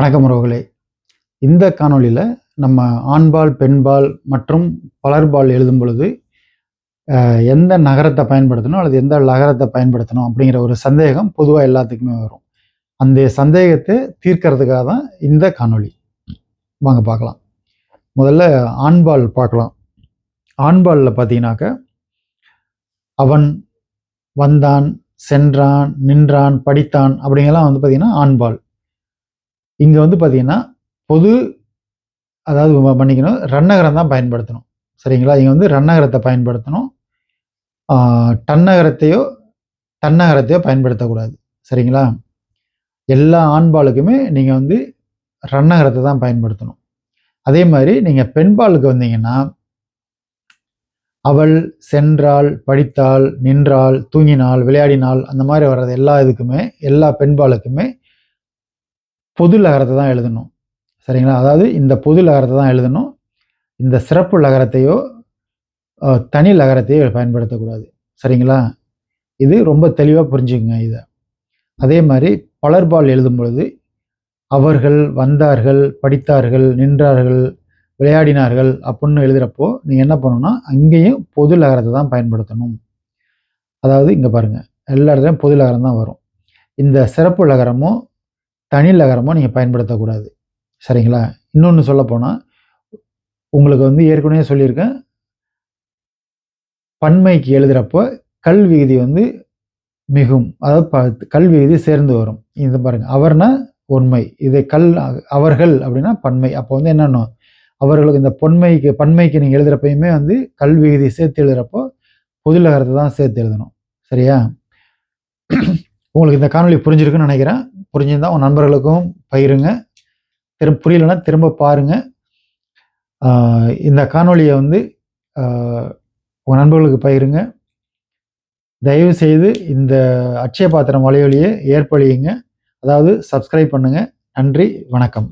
வணக்கம் உறவுகளே. இந்த காணொளியில் நம்ம ஆண்பால் பெண்பால் மற்றும் பலர்பால் எழுதும் பொழுது எந்த நகரத்தை பயன்படுத்தணும் அல்லது எந்த நகரத்தை பயன்படுத்தணும் அப்படிங்கிற ஒரு சந்தேகம் பொதுவாக எல்லாத்துக்குமே வரும். அந்த சந்தேகத்தை தீர்க்கறதுக்காக தான் இந்த காணொளி. வாங்க பார்க்கலாம். முதல்ல ஆண்பால் பார்க்கலாம். ஆண்பாலில் பார்த்தீங்கன்னாக்க அவன் வந்தான் சென்றான் நின்றான் படித்தான் அப்படிங்கெல்லாம் வந்து பார்த்தீங்கன்னா ஆண்பால். இங்கே வந்து பார்த்தீங்கன்னா பொது அதாவது பண்ணிக்கணும் ரன்னகரம் தான் பயன்படுத்தணும். சரிங்களா? இங்கே வந்து ரன்னகரத்தை பயன்படுத்தணும். டன்னகரத்தையோ தன்னகரத்தையோ பயன்படுத்தக்கூடாது. சரிங்களா? எல்லா ஆண்பாலுக்குமே நீங்கள் வந்து ரன்னகரத்தை தான் பயன்படுத்தணும். அதே மாதிரி நீங்கள் பெண்பாலுக்கு வந்தீங்கன்னா அவள் சென்றாள் படித்தாள் நின்றாள் தூங்கினாள் விளையாடினாள் அந்த மாதிரி வர்றது எல்லா இதுக்குமே எல்லா பெண்பாலுக்குமே பொது லகரத்தை தான் எழுதணும். சரிங்களா? அதாவது இந்த பொது லகரத்தை தான் எழுதணும். இந்த சிறப்பு லகரத்தையோ தனி லகரத்தையோ பயன்படுத்தக்கூடாது. சரிங்களா? இது ரொம்ப தெளிவாக புரிஞ்சுக்குங்க இதை. அதே மாதிரி பலர்பால் எழுதும் பொழுது அவர்கள் வந்தார்கள் படித்தார்கள் நின்றார்கள் விளையாடினார்கள் அப்படின்னு எழுதுகிறப்போ நீங்கள் என்ன பண்ணணும்னா அங்கேயும் பொது லகரத்தை தான் பயன்படுத்தணும். அதாவது இங்கே பாருங்கள் எல்லா இடத்துலையும் பொது லகரம் தான் வரும். இந்த சிறப்பு லகரமும் தனி லகரமோ நீங்கள் பயன்படுத்தக்கூடாது. சரிங்களா? இன்னொன்று சொல்லப்போனால் உங்களுக்கு வந்து ஏற்கனவே சொல்லியிருக்கேன். பன்மைக்கு எழுதுகிறப்போ கல் விகுதி வந்து மிகும். அதாவது ப- கல் விகுதி சேர்ந்து வரும். இது பாருங்கள் அவர்னா உண்மை இது கல் அவர்கள் அப்படின்னா பன்மை. அப்போ வந்து என்னன்னா அவர்களுக்கு இந்த பொன்மைக்கு பன்மைக்கு நீங்கள் எழுதுகிறப்பயுமே வந்து கல் விகுதி சேர்த்து எழுதுகிறப்போ பொதுலகரத்தை தான் சேர்த்து எழுதணும். சரியா? உங்களுக்கு இந்த காணொளி புரிஞ்சிருக்குன்னு நினைக்கிறேன். புரிஞ்சிருந்தால் உங்கள் நண்பர்களுக்கும் பயிருங்க திரும்ப புரியலன்னா திரும்ப பாருங்க. இந்த காணொலியை வந்து உங்கள் நண்பர்களுக்கு பயிருங்க தயவு செய்து இந்த அட்சய பாத்திரம் வலையொலியை ஏற்பழியுங்க. அதாவது சப்ஸ்கிரைப் பண்ணுங்கள் நன்றி வணக்கம்.